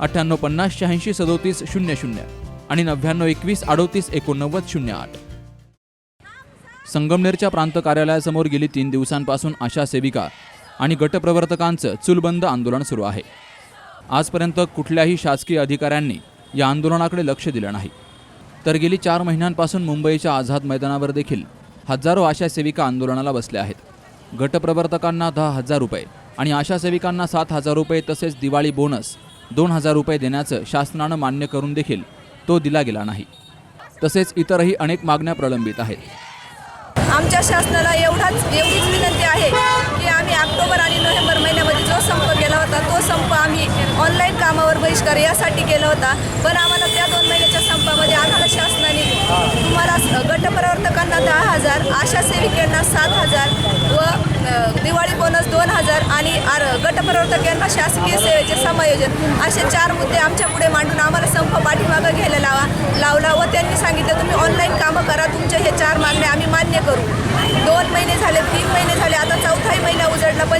अठ्ठ्याण्णव पन्नास शहाऐंशी सदोतीस शून्य शून्य आणि नव्याण्णव एकवीस अडोतीस एकोणनव्वद शून्य आठ. संगमनेरच्या प्रांत कार्यालयासमोर गेली तीन दिवसांपासून आशा सेविका आणि गटप्रवर्तकांचं चुलबंद आंदोलन सुरू आहे. आजपर्यंत कुठल्याही शासकीय अधिकाऱ्यांनी या आंदोलनाकडे लक्ष दिलं नाही. तर गेली चार महिन्यांपासून मुंबईच्या आझाद मैदानावर देखील हजारो आशा सेविका आंदोलनाला बसल्या आहेत. गटप्रवर्तकांना दहा हजार रुपये आणि आशा सेविकांना सात हजार रुपये तसेच दिवाळी बोनस दोन हजार रुपये देण्याचं शासनानं मान्य करून देखील तो दिला गेला नाही. तसेच इतरही अनेक मागण्या प्रलंबित आहेत. आमच्या शासनाला एवढाच एवढीच विनंती आहे की आम्ही ऑक्टोबर आणि नोव्हेंबर महिन्यामध्ये जो संप केला होता तो संप आम्ही ऑनलाईन कामावर बहिष्कार यासाठी केला होता. पण आम्हाला त्या दोन महिन्याच्या संपामध्ये आम्हाला शासनाने तुम्हाला गटप्रवर्तकांना दहा हजार आशा सेविकांना सात हजार व दिवाळी बोनस दोन हजार आणि आर गटप्रवर्तक यांना शासकीय सेवेचे समायोजन असे चार मुद्दे आमच्या पुढे मांडून आम्हाला संप पाठीमागं घ्यायला लावा लावला व त्यांनी सांगितलं तुम्ही ऑनलाईन कामं करा तुमच्या हे चार मागण्या आम्ही मान्य करू. दोन महिने झाले तीन महिने झाले आता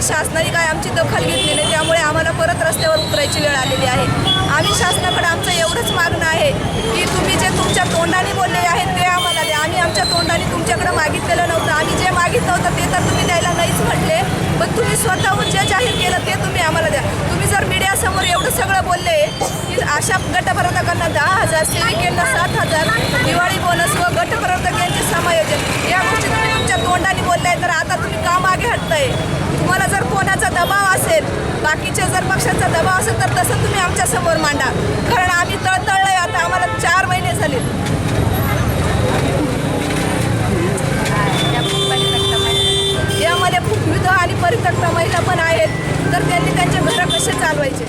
शासनाने काय आमची दखल घेतली नाही त्यामुळे आम्हाला परत रस्त्यावर उतरायची वेळ आलेली आहे. आम्ही शासनाकडे आमचं एवढंच मागणं आहे की तुम्ही जे तुमच्या तोंडाने बोललेले आहेत ते आम्हाला द्या. आम्ही आमच्या तोंडाने तुमच्याकडे मागितलेलं नव्हतं. आम्ही जे मागितलं होतं ते तर तुम्ही द्यायला नाहीच म्हटले पण तुम्ही स्वतःहून जे जाहीर केलं ते तुम्ही आम्हाला द्या. तुम्ही जर मीडियासमोर एवढं सगळं बोलले की अशा गटप्रवर्तकांना दहा हजार सेविकेंना सात हजार दिवाळी बोनस व गटप्रवर्तक यांचे समायोजन या गोष्टी तुम्ही तुमच्या तोंडाने बोललाय तर आता तुम्ही का मागे हटताय तुम्हाला जर कोणाचा दबाव असेल बाकीच्या जर पक्षाचा दबाव असेल तर तसं तुम्ही आमच्यासमोर मांडा. कारण आम्ही तळतळलोय आता आम्हाला चार महिने झाले. यामध्ये खूप विध आणि परित्यक्त महिला पण आहेत. तर त्यांनी त्यांचे घर कसे चालवायचे?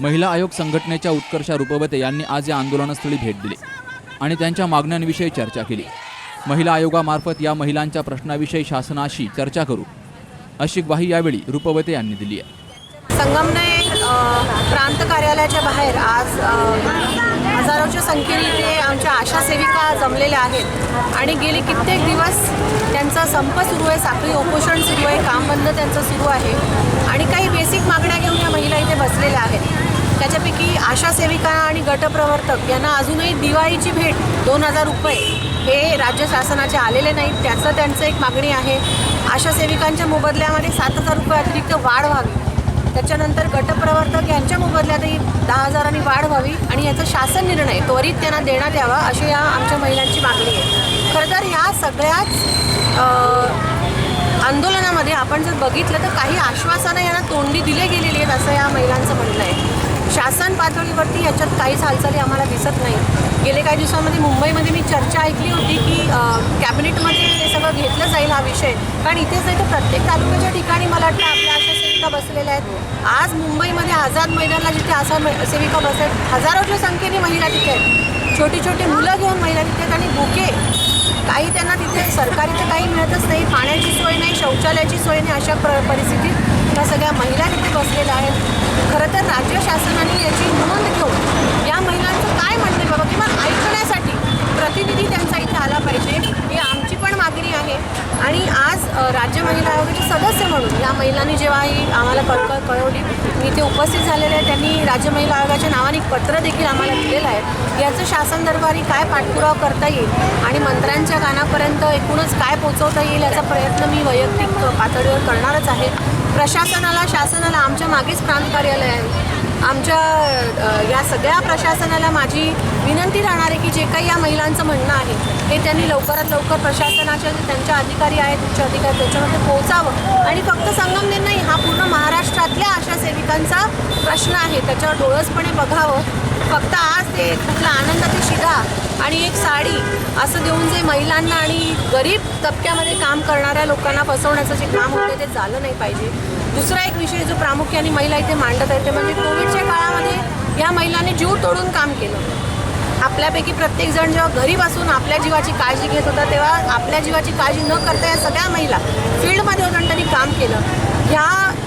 महिला आयोग संघटनेच्या उत्कर्षा रुपवते यांनी आज या आंदोलनस्थळी भेट दिली आणि त्यांच्या मागण्यांविषयी चर्चा केली. महिला आयोगामार्फत या महिलांच्या प्रश्नाविषयी शासनाशी चर्चा करू अशी ग्वाही यावेळी रुपवते यांनी दिली आहे. संगमनेर प्रांत कार्यालयाच्या बाहेर आज हजारोच्या संख्येने इथे आमच्या आशा सेविका जमलेल्या आहेत. आणि गेले कित्येक दिवस त्यांचा संप सुरू आहे साखळी उपोषण सुरू आहे काम बंद त्यांचं सुरू आहे. आणि काही बेसिक मागण्या घेऊन या महिला इथे बसलेल्या आहेत. त्याच्यापैकी आशा सेविका आणि गटप्रवर्तक यांना अजूनही दिवाळीची भेट दोन हजार रुपये हे राज्य शासनाचे आलेले नाहीत. त्याचं त्यांचं एक मागणी आहे. आशा सेविकांच्या मोबदल्यामध्ये सात हजार रुपये अतिरिक्त वाढ व्हावी. त्याच्यानंतर गटप्रवर्तक यांच्या मोबदल्यातही दहा हजारांनी वाढ व्हावी आणि याचा शासन निर्णय त्वरित त्यांना देण्यात यावा अशी या आमच्या महिलांची मागणी आहे. खरं तर ह्या सगळ्याच आंदोलनामध्ये आपण जर बघितलं तर काही आश्वासनं यांना तोंडी दिले गेलेली आहेत असं या महिलांचं म्हणणं आहे. शासन पातळीवरती याच्यात काहीच हालचाली आम्हाला दिसत नाही. गेले काही दिवसांमध्ये मुंबईमध्ये मी चर्चा ऐकली होती की कॅबिनेटमध्ये हे सगळं घेतलं जाईल हा विषय. कारण इथेच नाही तर प्रत्येक तालुक्याच्या ठिकाणी मला वाटतं आपल्या आशा सेविका बसलेल्या आहेत. आज मुंबईमध्ये आझाद मैदानला जिथे आशा सेविका बसत आहेत हजारोच्या संख्येने महिला तिथे आहेत. छोटी छोटी मुलं घेऊन महिला तिथे आहेत आणि बुके. काही त्यांना तिथे सरकारी तर काही मिळतच नाही पाण्याची सोय नाही शौचालयाची सोय नाही अशा प्र परिस्थितीत त्या सगळ्या महिला तिथे बसलेल्या आहेत. खरं तर राज्य शासनाने याची नोंद घेऊन या महिलांचं काय म्हणणं आहे बाबा? किंवा ऐकण्यासाठी प्रतिनिधी त्यांचा इथे आला पाहिजे. ही आमची पण मागणी आहे. आणि आज राज्य महिला आयोगाची महिलांनी जेव्हा ही आम्हाला कळकळ कळवली मी इथे उपस्थित झालेले आहे. त्यांनी राज्य महिला आयोगाच्या नावाने एक पत्र देखील आम्हाला दिलेलं आहे. याचं शासन दरबारी काय पाठपुरावा करता येईल आणि मंत्र्यांच्या कानापर्यंत एकूणच काय पोचवता येईल याचा प्रयत्न मी वैयक्तिक पातळीवर करणारच आहे. प्रशासनाला शासनाला आमच्या मागेच प्रांत कार्यालय आहे. आमच्या या सगळ्या प्रशासनाला माझी विनंती राहणार आहे की जे काही या महिलांचं म्हणणं आहे ते त्यांनी लवकरात लवकर प्रशासनाचे जे त्यांच्या अधिकारी आहेत उच्च अधिकारी त्याच्यामध्ये पोहोचावं. आणि फक्त संगमनेर नाही हा पूर्ण महाराष्ट्रातल्या आशा सेविकांचा प्रश्न आहे. त्याच्यावर डोळसपणे बघावं. फक्त आज ते कुठला आनंदाची शिधा आणि एक साडी असं देऊन जे महिलांना आणि गरीब तबक्यामध्ये काम करणाऱ्या लोकांना फसवण्याचं जे काम होतं ते झालं नाही पाहिजे. दुसरा एक विषय जो प्रामुख्याने महिला इथे मांडत आहेत ते म्हणजे कोविडच्या काळामध्ये या महिलांनी जीव तोडून काम केलं. आपल्यापैकी प्रत्येकजण जेव्हा घरी बसून आपल्या जीवाची काळजी घेत होता तेव्हा आपल्या जीवाची काळजी न करता या सगळ्या महिला फील्डमध्ये होतं आणि त्यांनी काम केलं. ह्या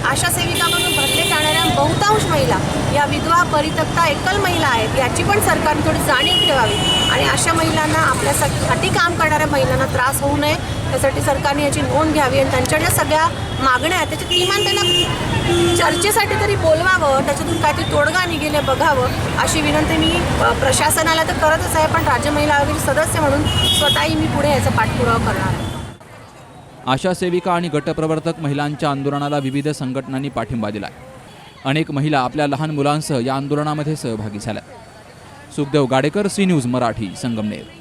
आशा सेविका म्हणून भरले जाणाऱ्या बहुतांश महिला या विधवा परितक्ता एकल महिला आहेत याची पण सरकारने थोडी जाणीव ठेवावी. आणि अशा महिलांना आपल्यासाठी काम करणाऱ्या महिलांना त्रास होऊ नये. त्यासाठी सरकारने याची नोंद घ्यावी आणि त्यांच्या ज्या सगळ्या मागण्या आहेत. त्याची किमान त्यांना चर्चेसाठी तरी बोलवावं त्याच्यातून काहीतरी तोडगा निघेल बघावं अशी विनंती मी प्रशासनाला तर करतच आहे पण राज्य महिला आयोगाचे सदस्य म्हणून स्वतःही मी पुढे याचा पाठपुरावा करणार आहे. आशा सेविका आणि गटप्रवर्तक महिलांच्या आंदोलनाला विविध संघटनांनी पाठिंबा दिला अनेक महिला आपल्या लहान मुलांसह या आंदोलनामध्ये सहभागी झाल्या. Sukhdev Gadekar C news Marathi Sangamner.